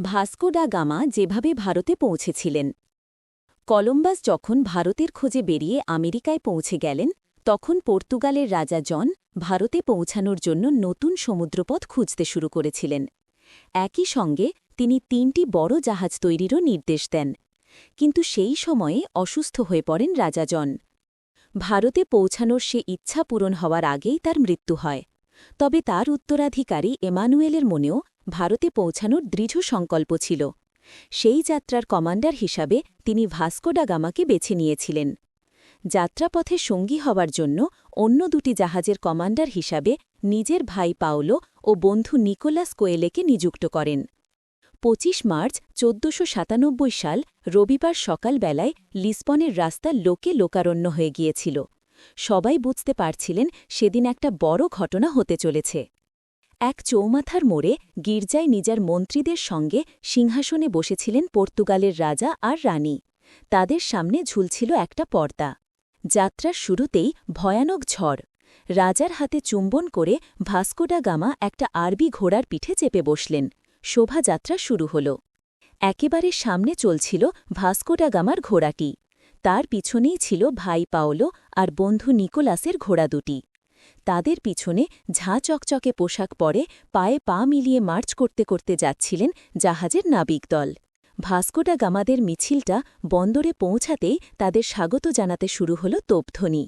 Vasco da Gama যেভাবে ভারতে পৌঁছেছিলেন। কলম্বাস যখন ভারতের খোঁজে বেরিয়ে আমেরিকায় পৌঁছে গেলেন, তখন পর্তুগালের রাজা জন ভারতে পৌঁছানোর জন্য নতুন সমুদ্রপথ খুঁজতে শুরু করেছিলেন। একই সঙ্গে তিনি তিনটি বড় জাহাজ তৈরিরও নির্দেশ দেন। কিন্তু সেই সময়ে অসুস্থ হয়ে পড়েন রাজা জন। ভারতে পৌঁছানোর সে ইচ্ছা পূরণ হওয়ার আগেই তার মৃত্যু হয়। তবে তার উত্তরাধিকারী এমানুয়েলের মনেও ভারতে পৌঁছানোর দৃঢ় সংকল্প ছিল। সেই যাত্রার কমান্ডার হিসাবে তিনি ভাস্কোডা গামাকে বেছে নিয়েছিলেন। যাত্রাপথে সঙ্গী হওয়ার জন্য অন্য দুটি জাহাজের কমান্ডার হিসাবে নিজের ভাই পাওলো ও বন্ধু নিকোলাস কোয়েলেকে নিযুক্ত করেন। পঁচিশ মার্চ চোদ্দশো সাল রবিবার সকালবেলায় লিসবনের রাস্তা লোকে লোকারণ্য হয়ে গিয়েছিল। সবাই বুঝতে পারছিলেন সেদিন একটা বড় ঘটনা হতে চলেছে। এক চৌমাথার মোড়ে গির্জায় নিজের মন্ত্রীদের সঙ্গে সিংহাসনে বসেছিলেন পর্তুগালের রাজা আর রানী। তাদের সামনে ঝুলছিল একটা পর্দা। যাত্রার শুরুতেই ভয়ানক ঝড়। রাজার হাতে চুম্বন করে ভাস্কোডা গামা একটা আরবি ঘোড়ার পিঠে চেপে বসলেন। শোভাযাত্রা শুরু হল। একেবারে সামনে চলছিল ভাস্কোডা গামার ঘোড়াটি। তার পিছনেই ছিল ভাই পাওলো আর বন্ধু নিকোলাসের ঘোড়া দুটি। তাদের পিছনে ঝাঁ চকচকে পোশাক পরে পায়ে পা মিলিয়ে মার্চ করতে করতে যাচ্ছিলেন জাহাজের নাবিক দল। ভাস্কোডা গামাদের মিছিলটা বন্দরে পৌঁছাতেই তাদের স্বাগত জানাতে শুরু হল তোপধ্বনি।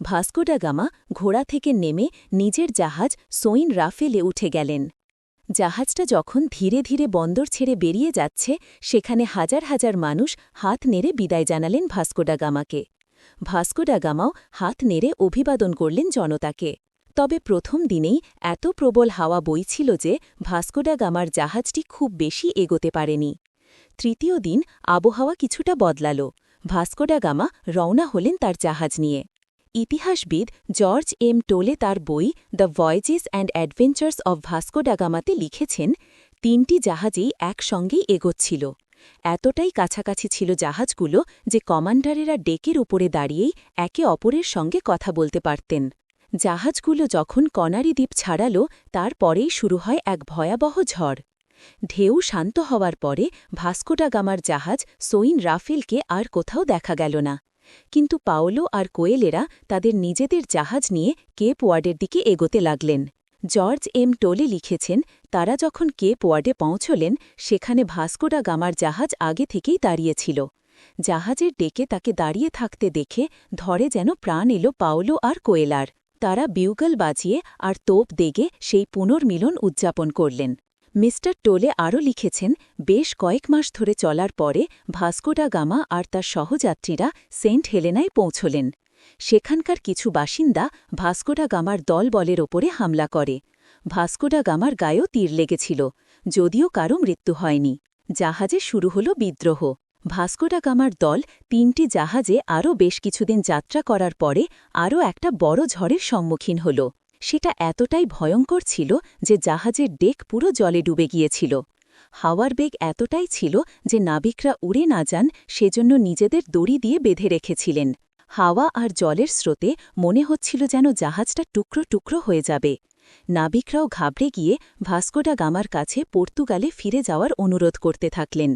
ভাস্কোডা গামা ঘোড়া থেকে নেমে নিজের জাহাজ সোইন রাফেলে উঠে গেলেন। জাহাজটা যখন ধীরে ধীরে বন্দর ছেড়ে বেরিয়ে যাচ্ছে, সেখানে হাজার হাজার মানুষ হাত নেড়ে বিদায় জানালেন ভাস্কোডা গামাকে। ভাস্কোডা গামাও হাত নেড়ে অভিবাদন করলেন জনতাকে। তবে প্রথম দিনেই এত প্রবল হাওয়া বইছিল যে ভাস্কোডা গামার জাহাজটি খুব বেশি এগোতে পারেনি। তৃতীয় দিন আবহাওয়া কিছুটা বদলাল। ভাস্কোডা গামা রওনা হলেন তার জাহাজ নিয়ে। ইতিহাসবিদ জর্জ এম টোলে তার বই the voyages and adventures of ভাস্কোডাগামাতে লিখেছেন, তিনটি জাহাজেই একসঙ্গেই এগোচ্ছিল। এতটাই কাছাকাছি ছিল জাহাজগুলো যে কমান্ডারেরা ডেকের উপরে দাঁড়িয়েই একে অপরের সঙ্গে কথা বলতে পারতেন। জাহাজগুলো যখন কনারি দ্বীপ ছাড়াল, তারপরেই শুরু হয় এক ভয়াবহ ঝড়। ঢেউ শান্ত হওয়ার পরে ভাস্কোডা গামার জাহাজ সোইন রাফেলকে আর কোথাও দেখা গেল না। কিন্তু পাওলো আর কোয়েলেরা তাদের নিজেদের জাহাজ নিয়ে কেপ ওয়ার্ডের দিকে এগোতে লাগলেন। জর্জ এম টোলে লিখেছেন, তারা যখন কেপ ওয়ার্ডে পৌঁছলেন, সেখানে ভাস্কোডা গামার জাহাজ আগে থেকেই দাঁড়িয়েছিল। জাহাজের ডেকে তাকে দাঁড়িয়ে থাকতে দেখে ধরে যেন প্রাণ এলো পাওলো আর কোয়েলার। তারা বিউগল বাজিয়ে আর তোপ দেগে সেই পুনর্মিলন উদযাপন করলেন। মিস্টার টোলে আরও লিখেছেন, বেশ কয়েক মাস ধরে চলার পরে ভাস্কোডা গামা আর তার সহযাত্রীরা সেন্ট হেলেনায় পৌঁছলেন। সেখানকার কিছু বাসিন্দা ভাস্কোডা গামার দলবলের ওপরে হামলা করে। ভাস্কোডা গামার গায়েও তীর লেগেছিল, যদিও কারও মৃত্যু হয়নি। জাহাজে শুরু হল বিদ্রোহ। ভাস্কোডা গামার দল তিনটি জাহাজে আরও বেশ কিছুদিন যাত্রা করার পরে আরও একটা বড় ঝড়ের সম্মুখীন হল। সেটা এতটাই ভয়ঙ্কর ছিল যে জাহাজের ডেক পুরো জলে ডুবে গিয়েছিল। হাওয়ার বেগ এতটাই ছিল যে নাবিকরা উড়ে না যান, সেজন্য নিজেদের দড়ি দিয়ে বেঁধে রেখেছিলেন। হাওয়া আর জলের স্রোতে মনে হচ্ছিল যেন জাহাজটা টুকরো টুকরো হয়ে যাবে। নাবিকরাও ঘাবড়ে গিয়ে ভাস্কোডা গামার কাছে পর্তুগালে ফিরে যাওয়ার অনুরোধ করতে থাকলেন।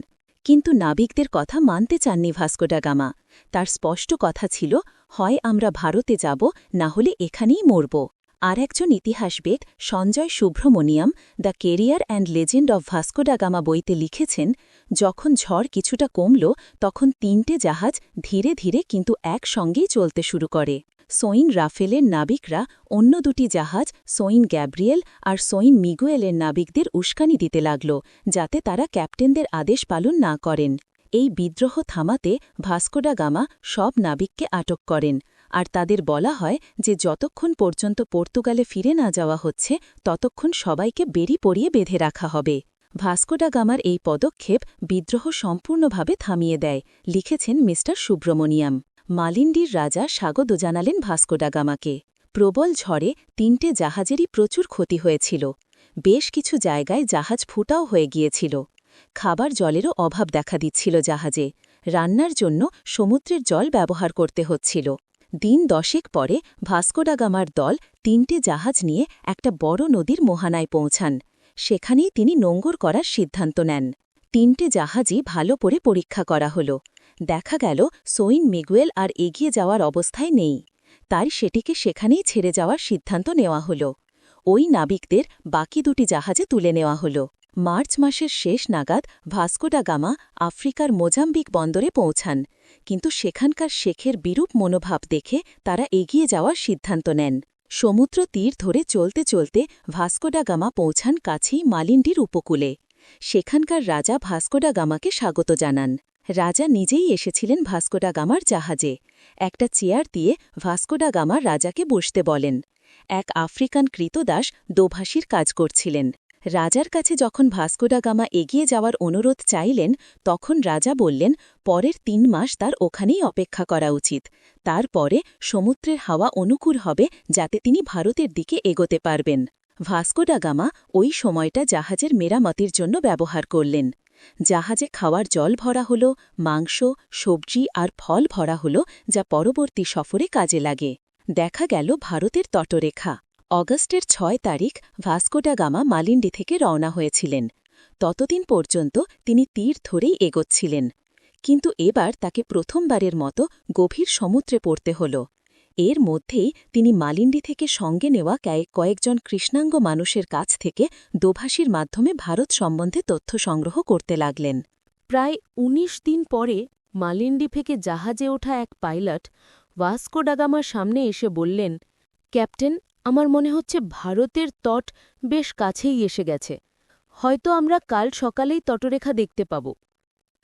কিন্তু নাবিকদের কথা মানতে চাননি ভাস্কোডা গামা। তার স্পষ্ট কথা ছিল, হয় আমরা ভারতে যাব, না হলে এখানেই মরব। আর একজন ইতিহাসবেদ, Sanjay Subrahmanyam the career and legend of Vasco da Gama বইতে লিখেছেন যখন ঝড় কিছুটা কমল, তখন তিনটে জাহাজ ধীরে ধীরে কিন্তু একসঙ্গেই চলতে শুরু করে। সোইন রাফেলের নাবিকরা অন্য দুটি জাহাজ, সোইন গ্যাব্রিয়েল আর সোইন মিগুয়েলের নাবিকদের উস্কানি দিতে লাগল, যাতে তারা ক্যাপ্টেনদের আদেশ পালন না করেন। এই বিদ্রোহ থামাতে ভাস্কোডা গামা সব নাবিককে আটক করেন। আর তাদের বলা হয় যে, যতক্ষণ পর্যন্ত পর্তুগালে ফিরে না যাওয়া হচ্ছে, ততক্ষণ সবাইকে বেরি পরিয়ে বেঁধে রাখা হবে। ভাস্কোডা গামার এই পদক্ষেপ বিদ্রোহ সম্পূর্ণভাবে থামিয়ে দেয়, লিখেছেন মিস্টার সুব্রমণিয়াম। মালিন্ডির রাজা স্বাগত জানালেন ভাস্কোডা গামাকে প্রবল ঝড়ে তিনটে জাহাজেরই প্রচুর ক্ষতি হয়েছিল। বেশ কিছু জায়গায় জাহাজ ফুটাও হয়ে গিয়েছিল। খাবার জলেরও অভাব দেখা দিচ্ছিল জাহাজে। রান্নার জন্য সমুদ্রের জল ব্যবহার করতে হচ্ছিল। দিন দশেক পরে ভাস্কোডাগামার দল তিনটে জাহাজ নিয়ে একটা বড় নদীর মোহানায় পৌঁছান। সেখানেই তিনি নোঙ্গর করার সিদ্ধান্ত নেন। তিনটে জাহাজই ভালো করে পরীক্ষা করা হল। দেখা গেল, সোইন মিগুয়েল আর এগিয়ে যাওয়ার অবস্থায় নেই। তাই সেটিকে সেখানেই ছেড়ে যাওয়ার সিদ্ধান্ত নেওয়া হল। ওই নাবিকদের বাকি দুটি জাহাজে তুলে নেওয়া হল। মার্চ মাসের শেষ নাগাদ ভাস্কোডা গামা আফ্রিকার মোজাম্বিক বন্দরে পৌঁছান। কিন্তু সেখানকার শেখের বিরূপ মনোভাব দেখে তারা এগিয়ে যাওয়ার সিদ্ধান্ত নেন। সমুদ্র তীর ধরে চলতে চলতে ভাস্কোডাগামা পৌঁছান কাছেই মালিন্ডির উপকূলে। সেখানকার রাজা ভাস্কোডা গামাকে স্বাগত জানান। রাজা নিজেই এসেছিলেন ভাস্কোডাগামার জাহাজে। একটা চেয়ার দিয়ে ভাস্কোডা গামা রাজাকে বসতে বলেন। এক আফ্রিকান কৃতদাস দোভাষীর কাজ করছিলেন। রাজার কাছে যখন ভাস্কোডা গামা এগিয়ে যাওয়ার অনুরোধ চাইলেন, তখন রাজা বললেন, পরের তিন মাস তার ওখানেই অপেক্ষা করা উচিত। তারপরে সমুদ্রের হাওয়া অনুকূল হবে, যাতে তিনি ভারতের দিকে এগোতে পারবেন। ভাস্কোডা গামা ওই সময়টা জাহাজের মেরামতির জন্য ব্যবহার করলেন। জাহাজে খাওয়ার জল ভরা হল, মাংস, সবজি আর ফল ভরা হল, যা পরবর্তী সফরে কাজে লাগে। দেখা গেল ভারতের তটরেখা। অগস্টের ছয় তারিখ ভাস্কোডা গামা মালিন্ডি থেকে রওনা হয়েছিলেন। ততদিন পর্যন্ত তিনি তীর ধরেই এগোচ্ছিলেন। কিন্তু এবার তাকে প্রথমবারের মতো গভীর সমুদ্রে পড়তে হল। এর মধ্যেই তিনি মালিন্ডি থেকে সঙ্গে নেওয়া কয়েক- কয়েকজন কৃষ্ণাঙ্গ মানুষের কাছ থেকে দোভাষীর মাধ্যমে ভারত সম্বন্ধে তথ্য সংগ্রহ করতে লাগলেন। প্রায় ১৯ দিন পরে মালিন্ডি থেকে জাহাজে ওঠা এক পাইলট ভাস্কো ডাগামার সামনে এসে বললেন, ক্যাপ্টেন আমার মনে হচ্ছে ভারতের তট বেশ কাছেই এসে গেছে। হয়তো আমরা কাল সকালেই তটরেখা দেখতে পাব।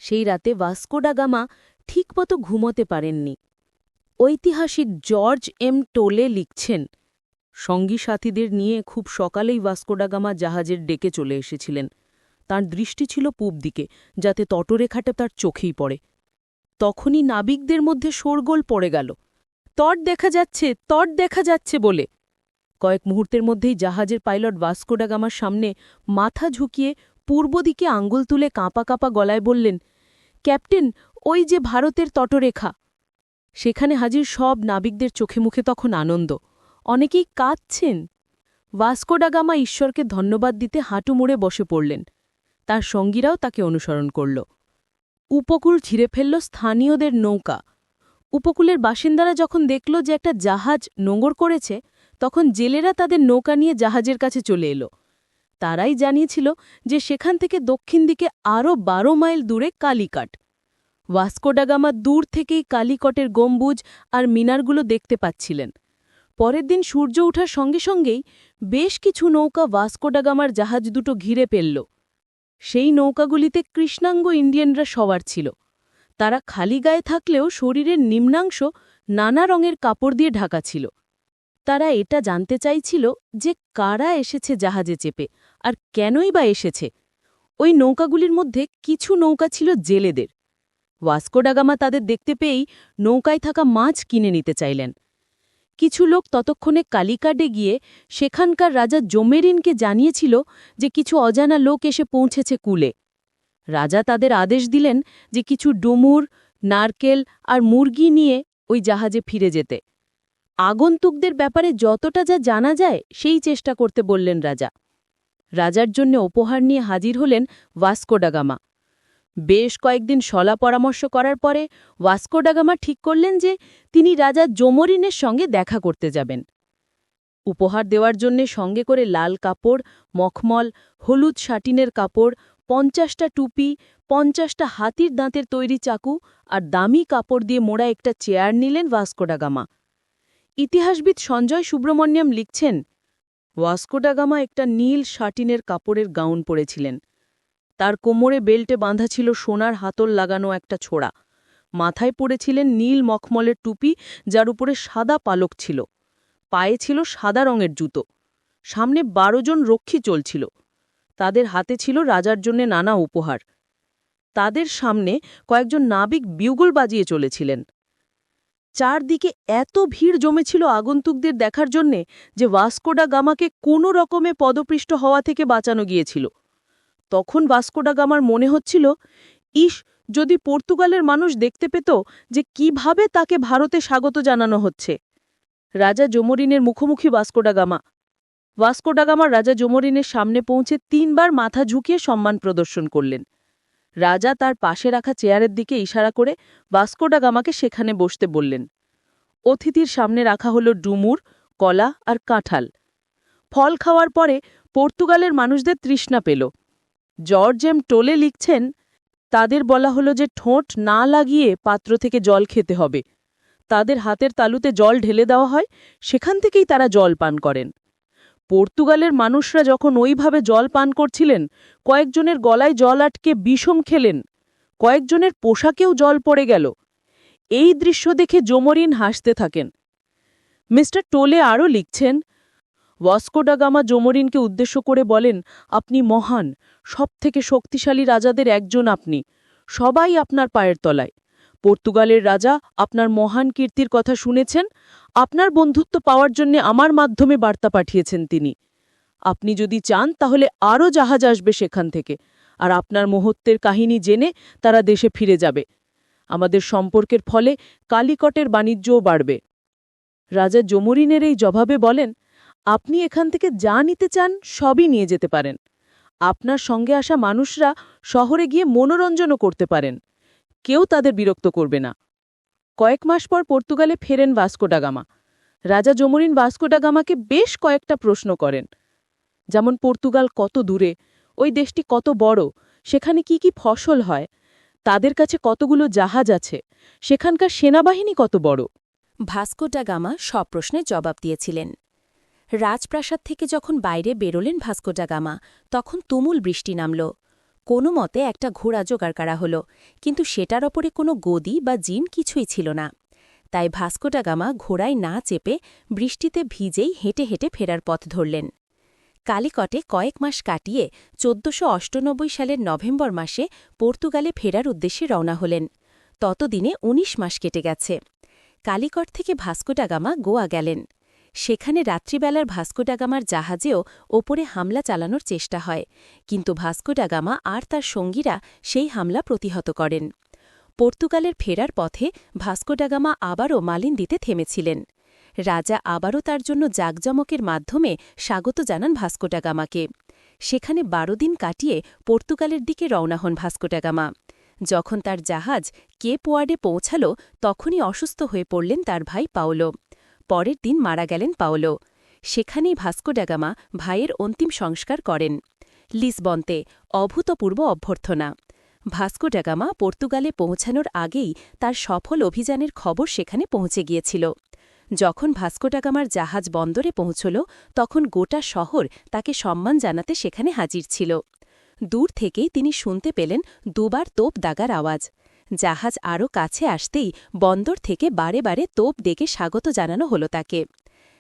সেই রাতে ভাস্কো ডাগামা ঠিকমতো ঘুমোতে পারেননি। ঐতিহাসিক জর্জ এম টোলে লিখছেন, সঙ্গী সাথীদের নিয়ে খুব সকালেই ভাস্কোডাগামা জাহাজের ডেকে চলে এসেছিলেন। তার দৃষ্টি ছিল পূব দিকে, যাতে তটরেখাটা তার চোখেই পড়ে। তখনই নাবিকদের মধ্যে শোরগোল পড়ে গেল। তট দেখা যাচ্ছে, তট দেখা যাচ্ছে বলে। কয়েক মুহূর্তের মধ্যেই জাহাজের পাইলট ভাস্কোডাগামার সামনে মাথা ঝুঁকিয়ে পূর্ব দিকে আঙ্গুল তুলে কাঁপা কাঁপা গলায় বললেন, ক্যাপ্টেন, ওই যে ভারতের তটরেখা। সেখানে হাজির সব নাবিকদের চোখে মুখে তখন আনন্দ। অনেকেই কাঁদছেন। ভাস্কোডাগামা ঈশ্বরকে ধন্যবাদ দিতে হাঁটু মুড়ে বসে পড়লেন। তার সঙ্গীরাও তাকে অনুসরণ করল। উপকূল ছিঁড়ে ফেলল স্থানীয়দের নৌকা। উপকূলের বাসিন্দারা যখন দেখল যে একটা জাহাজ নোঙর করেছে তখন জেলেরা তাদের নৌকা নিয়ে জাহাজের কাছে চলে এলো। তারাই জানিয়েছিল যে সেখান থেকে দক্ষিণ দিকে আরও বারো মাইল দূরে কালিকাট। ভাস্কোডাগামা দূর থেকেই কালিকটের গম্বুজ আর মিনারগুলো দেখতে পাচ্ছিলেন। পরের দিন সূর্য ওঠার সঙ্গে সঙ্গেই বেশ কিছু নৌকা ভাস্কোডাগামার জাহাজ দুটো ঘিরে ফেলল সেই নৌকাগুলিতে কৃষ্ণাঙ্গ ইন্ডিয়ানরা সবার ছিল। তারা খালি গায়ে থাকলেও শরীরের নিম্নাংশ নানা রঙের কাপড় দিয়ে ঢাকা ছিল। তারা এটা জানতে চাইছিল যে কারা এসেছে জাহাজে চেপে আর কেনই বা এসেছে। ওই নৌকাগুলির মধ্যে কিছু নৌকা ছিল জেলেদের। ওয়াস্কোডাগামা তাদের দেখতে পেয়েই নৌকায় থাকা মাছ কিনে নিতে চাইলেন। কিছু লোক ততক্ষণে কালিকাডে গিয়ে সেখানকার রাজা জোমেরিনকে জানিয়েছিল যে কিছু অজানা লোক এসে পৌঁছেছে কুলে। রাজা তাদের আদেশ দিলেন যে কিছু ডুমুর, নারকেল আর মুরগি নিয়ে ওই জাহাজে ফিরে যেতে। আগন্তুকদের ব্যাপারে যতটা যা জানা যায়, সেই চেষ্টা করতে বললেন রাজা। রাজার জন্য উপহার নিয়ে হাজির হলেন ভাস্কোডাগামা বেশ কয়েকদিন সলা পরামর্শ করার পরে ভাস্কোডাগামা ঠিক করলেন যে, তিনি রাজা জোমরিনের সঙ্গে দেখা করতে যাবেন। উপহার দেওয়ার জন্যে সঙ্গে করে লাল কাপড়, মখমল, হলুদ শাটিনের কাপড়, পঞ্চাশটা টুপি, পঞ্চাশটা হাতির দাঁতের তৈরি চাকু আর দামি কাপড় দিয়ে মোড়া একটা চেয়ার নিলেন ভাস্কোডাগামা ইতিহাসবিদ সঞ্জয় সুব্রমণ্যম লিখছেন ওয়াস্কোডাগামা একটা নীল শাটিনের কাপড়ের গাউন পরেছিলেন। তার কোমরে বেল্টে বাঁধা ছিল সোনার হাতল লাগানো একটা ছোড়া। মাথায় পড়েছিলেন নীল মখমলের টুপি, যার উপরে সাদা পালক ছিল। পায়ে ছিল সাদা রঙের জুতো। সামনে বারো জন রক্ষী চলছিল। তাদের হাতে ছিল রাজার জন্য নানা উপহার। তাদের সামনে কয়েকজন নাবিক বিউগল বাজিয়ে চলেছিলেন। চারদিকে এত ভিড় জমেছিল আগন্তুকদের দেখার জন্যে যে ভাস্কোডা গামাকে কোনো রকমে পদপৃষ্ট হওয়া থেকে বাঁচানো গিয়েছিল। তখন ভাস্কোডা গামার মনে হচ্ছিল ইস যদি পর্তুগালের মানুষ দেখতে পেত যে কীভাবে তাকে ভারতে স্বাগত জানানো হচ্ছে। রাজা জোমরিনের মুখোমুখি ভাস্কোডা গামা। ভাস্কোডা গামা রাজা জোমরিনের সামনে পৌঁছে তিনবার মাথা ঝুঁকিয়ে সম্মান প্রদর্শন করলেন। রাজা তার পাশে রাখা চেয়ারের দিকে ইশারা করে ভাস্কোডা গামাকে সেখানে বসতে বললেন। অতিথির সামনে রাখা হলো ডুমুর, কলা আর কাঁঠাল। ফল খাওয়ার পরে পর্তুগালের মানুষদের তৃষ্ণা পেল। জর্জ এম টোলে লিখছেন, তাদের বলা হলো যে ঠোঁট না লাগিয়ে পাত্র থেকে জল খেতে হবে। তাদের হাতের তালুতে জল ঢেলে দেওয়া হয়, সেখান থেকেই তারা জল পান করেন। পর্তুগালের মানুষরা যখন ওইভাবে জল পান করছিলেন, কয়েকজনের গলায় জল আটকে বিষম খেলেন, কয়েকজনের পোশাকেও জল পড়ে গেল। এই দৃশ্য দেখে জোমরিন হাসতে থাকেন। মিস্টার টোলে আরও লিখছেন ওয়াস্কোডাগামা জোমরিনকে উদ্দেশ্য করে বলেন, আপনি মহান, সবথেকে শক্তিশালী রাজাদের একজন আপনি, সবাই আপনার পায়ের তলায়। পর্তুগালের রাজা আপনার মহান কীর্তির কথা শুনেছেন, আপনার বন্ধুত্ব পাওয়ার জন্য আমার মাধ্যমে বার্তা পাঠিয়েছেন তিনি। আপনি যদি চান, তাহলে আরও জাহাজ আসবে সেখান থেকে, আর আপনার মুহূর্তের কাহিনী জেনে তারা দেশে ফিরে যাবে। আমাদের সম্পর্কের ফলে কালিকটের বাণিজ্যও বাড়বে। রাজা জমরিনের এই জবাবে বলেন, আপনি এখান থেকে যা নিতে চান, সবই নিয়ে যেতে পারেন। আপনার সঙ্গে আসা মানুষরা শহরে গিয়ে মনোরঞ্জনও করতে পারেন। কেউ তাদের বিরক্ত করবে না। কয়েক মাস পর পর্তুগালে ফেরেন ভাস্কোডাগামা রাজা জমরিন ভাস্কোডাগামাকে বেশ কয়েকটা প্রশ্ন করেন। যেমন, পর্তুগাল কত দূরে? ওই দেশটি কত বড়? সেখানে কি কি ফসল হয়? তাদের কাছে কতগুলো জাহাজ আছে? সেখানকার সেনাবাহিনী কত বড়? ভাস্কো ডা গামা সব প্রশ্নের জবাব দিয়েছিলেন। রাজপ্রাসাদ থেকে যখন বাইরে বেরোলেন ভাস্কো ডা গামা, তখন তুমুল বৃষ্টি নামল। কোনো মতে একটা ঘোড়া জোগাড় করা হলো, কিন্তু সেটার ওপরে কোনো গদি বা জিন কিছুই ছিল না। তাই ভাস্কো ডা গামা ঘোড়ায় না চেপে বৃষ্টিতে ভিজেই হেঁটে হেঁটে ফেরার পথ ধরলেন। কালিকটে কয়েক মাস কাটিয়ে চোদ্দশো সালের নভেম্বর মাসে পর্তুগালে ফেরার উদ্দেশ্যে রওনা হলেন। ততদিনে ১৯ মাস কেটে গেছে। কালিকট থেকে ভাস্কোডাগামা গোয়া গেলেন। সেখানে রাত্রিবেলার ভাস্কোডাগামার জাহাজেও ওপরে হামলা চালানোর চেষ্টা হয়, কিন্তু ভাস্কোডাগামা আর তার সঙ্গীরা সেই হামলা প্রতিহত করেন। পর্তুগালের ফেরার পথে ভাস্কোডাগামা আবারও মালিন্দিতে থেমেছিলেন। রাজা আবারও তার জন্য জাকজমকের মাধ্যমে স্বাগত জানান ভাস্কোডাগামাকে সেখানে বারো দিন কাটিয়ে পর্তুগালের দিকে রওনা হন ভাস্কোডাগামা যখন তার জাহাজ কেপ ওয়ার্ডে পৌঁছাল, তখনই অসুস্থ হয়ে পড়লেন তার ভাই পাওলো। পরের দিন মারা গেলেন পাওলো। সেখানেই ভাস্কোডাগামা ভাইয়ের অন্তিম সংস্কার করেন। লিসবন্তে অভূতপূর্ব অভ্যর্থনা। ভাস্কোডাগামা পর্তুগালে পৌঁছানোর আগেই তার সফল অভিযানের খবর সেখানে পৌঁছে গিয়েছিল। যখন ভাস্কোডাগামার জাহাজ বন্দরে পৌঁছল, তখন গোটা শহর তাকে সম্মান জানাতে সেখানে হাজির ছিল। দূর থেকেই তিনি শুনতে পেলেন দুবার তোপ দাগার আওয়াজ। জাহাজ আরও কাছে আসতেই বন্দর থেকে বারে বারে তোপ ডেকে স্বাগত জানানো হলো তাকে।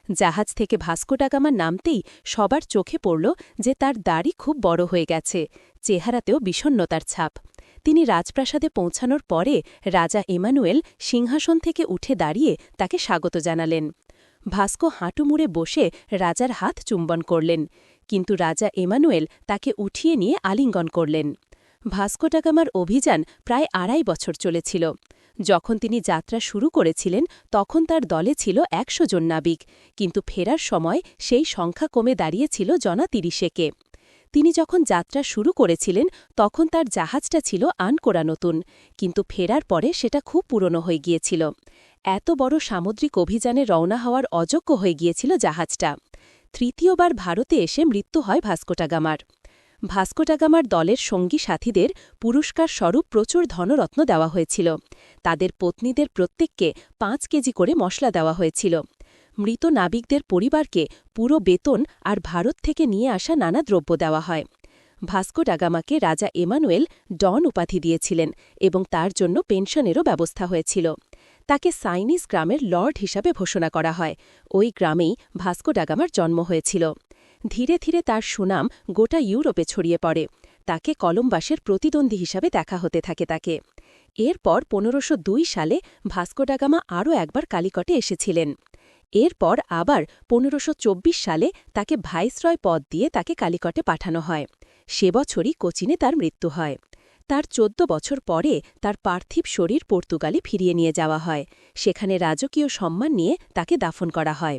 জাহাজ থেকে ভাস্কোডাগামা নামতেই সবার চোখে পড়ল যে তার দাড়ি খুব বড় হয়ে গেছে, চেহারাতেও বিষণ্নতার ছাপ। তিনি রাজপ্রাসাদে পৌঁছানোর পরে রাজা ইমানুয়েল সিংহাসন থেকে উঠে দাঁড়িয়ে তাকে স্বাগত জানালেন। ভাস্কো হাঁটু মুড়ে বসে রাজার হাত চুম্বন করলেন, কিন্তু রাজা এমানুয়েল তাকে উঠিয়ে নিয়ে আলিঙ্গন করলেন। ভাস্কোডাগামার অভিযান প্রায় আড়াই বছর চলেছিল। যখন তিনি যাত্রা শুরু করেছিলেন, তখন তার দলে ছিল একশো জন নাবিক, কিন্তু ফেরার সময় সেই সংখ্যা কমে দাঁড়িয়েছিল জনা তিরিশেকে। তিনি যখন যাত্রা শুরু করেছিলেন, তখন তার জাহাজটা ছিল আনকোরা নতুন, কিন্তু ফেরার পরে সেটা খুব পুরনো হয়ে গিয়েছিল। এত বড় সামুদ্রিক অভিযানে রওনা হওয়ার অযোগ্য হয়ে গিয়েছিল জাহাজটা। তৃতীয়বার ভারতে এসে মৃত্যু হয় ভাস্কোটাগামার ভাস্কোটাগামার দলের সঙ্গী সাথীদের পুরস্কার স্বরূপ প্রচুর ধনরত্ন দেওয়া হয়েছিল। তাদের পত্নীদের প্রত্যেককে পাঁচ কেজি করে মশলা দেওয়া হয়েছিল। মৃত নাবিকদের পরিবারকে পুরো বেতন আর ভারত থেকে নিয়ে আসা নানা দ্রব্য দেওয়া হয়। ভাস্কো ডাগামাকে রাজা এমানুয়েল ডন উপাধি দিয়েছিলেন এবং তার জন্য পেনশনেরও ব্যবস্থা হয়েছিল। তাকে সাইনিস গ্রামের লর্ড হিসাবে ঘোষণা করা হয়। ওই গ্রামেই ভাস্কো ডাগামার জন্ম হয়েছিল। ধীরে ধীরে তার সুনাম গোটা ইউরোপে ছড়িয়ে পড়ে। তাকে কলম্বাসের প্রতিদ্বন্দ্বী হিসাবে দেখা হতে থাকে তাকে। এরপর পনেরোশো সালে ভাস্কোডাগামা আরও একবার কালিকটে এসেছিলেন। এরপর আবার পনেরোশো সালে তাকে ভাইসরয় পদ দিয়ে তাকে কালিকটে পাঠানো হয়। সে বছরই কোচিনে তার মৃত্যু হয়। তার চোদ্দ বছর পরে তার পার্থিব শরীর পর্তুগালে ফিরিয়ে নিয়ে যাওয়া হয়। সেখানে রাজকীয় সম্মান নিয়ে তাকে দাফন করা হয়।